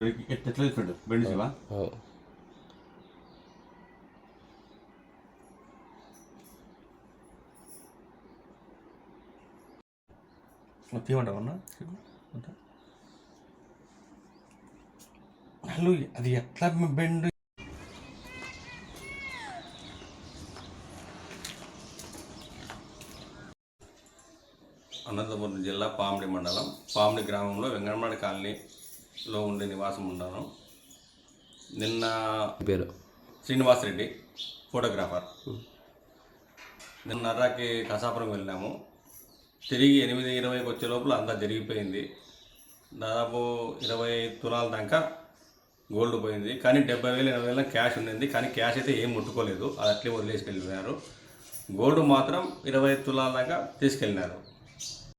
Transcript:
ఎట్లా పెట్టు బెండి శివ? ఓ. తీయమంటావు అన్న? హలో అది ఎట్లా బెండ్? అనంతపురం జిల్లా పామిడి మండలం పామిడి గ్రామంలో వెంగళమాడి కాలనీలో ఉండే నివాసం ఉన్నాను నిన్న పేరు? శ్రీనివాస్ రెడ్డి ఫోటోగ్రాఫర్ నిన్నర్రాకి కసాపురం వెళ్ళాము తిరిగి ఎనిమిది ఇరవైకి వచ్చే లోపల అంతా జరిగిపోయింది. దాదాపు ఇరవై తులాల దాకా గోల్డ్ పోయింది. కానీ డెబ్బై వేలు ఎనభై వేల క్యాష్ ఉండింది. కానీ క్యాష్ అయితే ఏం ముట్టుకోలేదు. అది అట్లే వదిలేసి వెళ్ళిపోయారు. గోల్డ్ మాత్రం ఇరవై తులాల దాకా తీసుకెళ్ళినారు.